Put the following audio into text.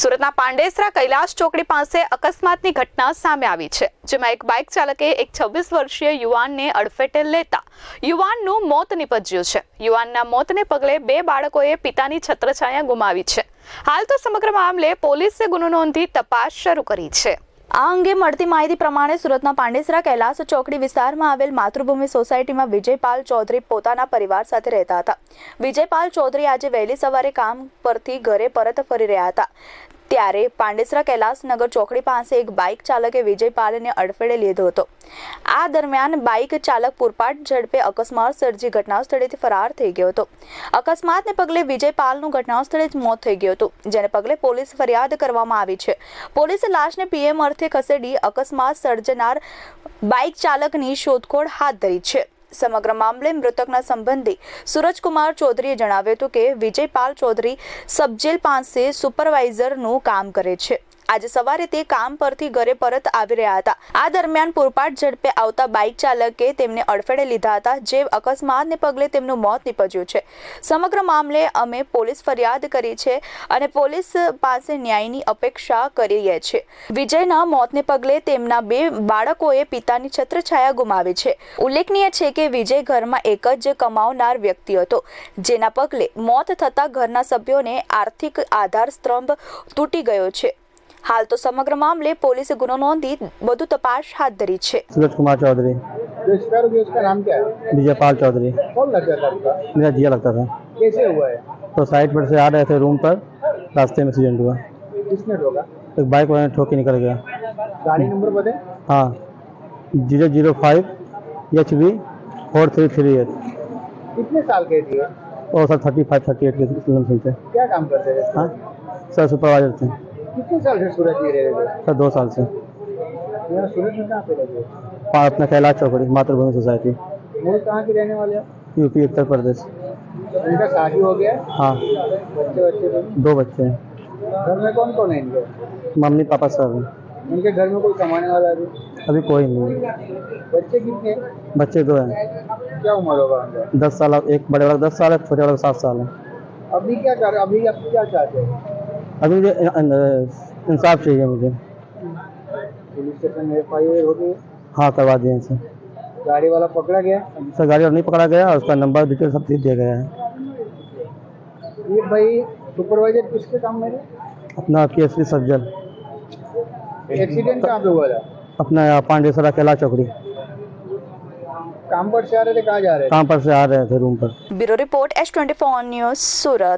સુરતના પાંડેસરા કૈલાશ ચોકડી પાસે અકસ્માતની ઘટના સામે આવી છે, જેમાં એક બાઇક ચાલકે એક છવ્વીસ વર્ષીય યુવાનને અડફેટે લેતા યુવાનનું મોત નીપજ્યું છે. યુવાનના મોતને પગલે બે બાળકોએ પિતાની છત્રછાયા ગુમાવી છે. હાલ તો સમગ્ર મામલે પોલીસે ગુનો નોંધી તપાસ શરૂ કરી છે. આ અંગે મળતી માહિતી પ્રમાણે સુરતના પાંડેસરા કૈલાસ ચોકડી વિસ્તારમાં આવેલ માતૃભૂમિ સોસાયટીમાં વિજયપાલ ચૌધરી પોતાના પરિવાર સાથે રહેતા હતા. વિજયપાલ ચૌધરી આજે વહેલી સવારે કામ પરથી ઘરે પરત ફરી રહ્યા હતા. ત્યારે પાંડેસરા કૈલાસનગર ચોકડી પાસે એક બાઇક ચાલકે વિજયપાલને અડફેટે લીધો હતો. આ દરમિયાન બાઇક ચાલક પૂરપાટ ઝડપે અકસ્માત સર્જી ઘટના સ્થળેથી ફરાર થઈ ગયો હતો. અકસ્માતને પગલે વિજયપાલનું ઘટના સ્થળે જ મોત થઈ ગયું હતું, જેને પગલે પોલીસ ફરિયાદ કરવામાં આવી છે. પોલીસે લાશને પીએમ અર્થે ખસેડી અકસ્માત સર્જનાર બાઇક ચાલકની શોધખોળ હાથ ધરી છે. સમગ્ર મામલે મૃતકના સંબંધી સુરજકુમાર ચૌધરીએ જણાવ્યું હતું કે વિજયપાલ ચૌધરી સબજેલ પાસે સુપરવાઇઝરનું કામ કરે છે. આજે સવારે તે કામ પરથી ઘરે પરત આવી રહ્યા હતા. આ દરમિયાન પૂરપાટ ઝડપે આવતા બાઇક ચાલકે તેમને અડફેટે લીધા હતા, જે અકસ્માતને પગલે તેમનું મોત નીપજ્યું છે. સમગ્ર મામલે અમે પોલીસ ફરિયાદ કરી છે અને પોલીસ પાસે ન્યાયની અપેક્ષા કરીએ છે. વિજયના મોતને પગલે તેમના બે બાળકોએ પિતાની છત્રછાયા ગુમાવી છે. ઉલ્લેખનીય છે કે વિજય ઘરમાં એક જ કમાવનાર વ્યક્તિ હતો, જેના પગલે મોત થતાં ઘરના સભ્યોને આર્થિક આધાર સ્તંભ તૂટી ગયો છે. હાલ તો સમગ્ર મામલે પોલીસે ગુનો નોંધી વધુ તપાસ હાથ ધરી છે सूरज कुमार चौधरी जो इसका रुपये उसका नाम क्या है विजयपाल चौधरी कौन लग गया था आपका मेरा जिया लगता था कैसे हुआ है तो साइड पर से आ रहे थे रूम पर रास्ते में एक्सीडेंट हुआ किसने ठोका एक बाइक वाले ने ठोक के निकल गया गाड़ी नंबर बता हाँ zero zero five H V four three three eight कितने साल के थे ये? और sir thirty five thirty eight के लमसम थे क्या काम करते थे हाँ सर सुपरवाइजर थे कितने साल से सूरत में रह रहे सर दो साल से। यहाँ सूरत में कहाँ पे रहते अपना कैलाश चौकड़ी मातृभूमि सोसाइटी। मूल कहाँ के रहने वाले हैं यूपी उत्तर प्रदेश। इनका शादी हो गया? हाँ। बच्चे बच्चे तो? दो बच्चे हैं। घर में कौन कौन है इनके? मम्मी पापा सब हैं इनके घर में कोई कमाने वाला है? अभी कोई नहीं। बच्चे कितने बच्चे दो हैं। क्या उम्र होगा उनका? दस साल एक बड़े वाला दस साल है छोटे वाला सात साल है। अभी क्या कर अभी आप क्या चाहते हैं? अभी मुझे इंसाफ चाहिए मुझे। पुलिस स्टेशन में एफ़ हो गई। हाँ करवा दिए सर। गाड़ी वाला पकड़ा गया? सर गाड़ी वाला नहीं पकड़ा गया उसका नंबर डिटेल सब दे दिया गया है। ये भाई सुपरवाइजर किसके काम में अपना के एस सज्जल एक्सीडेंट कहाँ पे हुआ था? अपना यहाँ पांडेसरा कैला चौकड़ी। काम पर से आ रहे थे कहाँ जा रहे थे? काम पर से आ रहे थे रूम पर। Bureau report H twenty four news Surat.